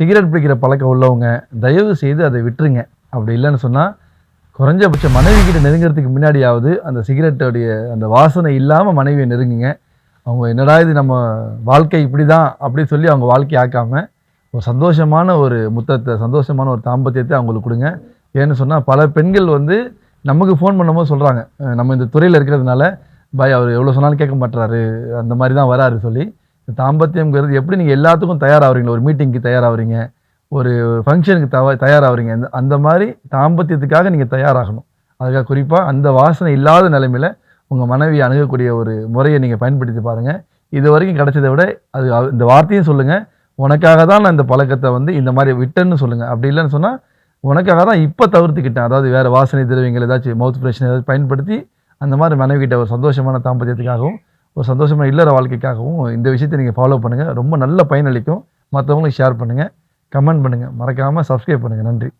Cigarette பிடிக்கிற பழக்கம் உள்ளவங்க தயவு செய்து அதை விட்டுருங்க. அப்படி இல்லைன்னு சொன்னால் குறைஞ்சபட்ச மனைவி கிட்ட நெருங்கிறதுக்கு முன்னாடியாவது அந்த சிகரெட்டோடைய அந்த வாசனை இல்லாமல் மனைவியை நெருங்குங்க. அவங்க என்னடா இது நம்ம வாழ்க்கை இப்படி தான் அப்படின்னு சொல்லி அவங்க வாழ்க்கை ஆக்காமல் ஒரு சந்தோஷமான ஒரு முத்தத்தை சந்தோஷமான ஒரு தாம்பத்தியத்தை அவங்களுக்கு கொடுங்க. ஏன்னு சொன்னால் பல பெண்கள் வந்து நமக்கு ஃபோன் பண்ணும்போது சொல்கிறாங்க நம்ம இந்த துறையில் இருக்கிறதுனால பாய் அவர் எவ்வளோ சொன்னாலும் கேட்க மாட்டுறாரு அந்த மாதிரி தான் வராரு சொல்லி. தாம்பத்தியம்ங்கிறது எப்படி நீங்கள் எல்லாத்துக்கும் தயாராகிறீங்களா ஒரு மீட்டிங்க்கு தயாராகிறீங்க ஒரு ஃபங்க்ஷனுக்கு தவ தயாராகிறீங்க அந்த அந்த மாதிரி தாம்பத்தியத்துக்காக நீங்கள் தயாராகணும். அதுக்காக குறிப்பாக அந்த வாசனை இல்லாத நிலைமையில் உங்கள் மனைவி அணுகக்கூடிய ஒரு முறையை நீங்கள் பயன்படுத்தி பாருங்கள் இது வரைக்கும் கிடச்சதை விட அது இந்த வார்த்தையும் சொல்லுங்கள் உனக்காக தான் நான் இந்த பழக்கத்தை வந்து இந்த மாதிரி விட்டேன்னு சொல்லுங்கள் அப்படி இல்லைன்னு சொன்னால் உனக்காக தான் இப்போ தவிர்த்துக்கிட்டேன். அதாவது வேறு வாசனை திரவியங்கள் ஏதாச்சும் மவுத் ஃப்ரெஷ்னர் ஏதாச்சும் பயன்படுத்தி அந்த மாதிரி மனைவிக்கிட்ட ஒரு சந்தோஷமான தாம்பத்தியத்துக்காகவும் ஒரு சந்தோஷமாக இல்லற வாழ்க்கைக்காகவும் இந்த விஷயத்தை நீங்கள் ஃபாலோ பண்ணுங்கள் ரொம்ப நல்ல பயனளிக்கும். மற்றவங்களுக்கு ஷேர் பண்ணுங்கள் கமெண்ட் பண்ணுங்கள் மறக்காமல் சப்ஸ்கிரைப் பண்ணுங்கள் நன்றி.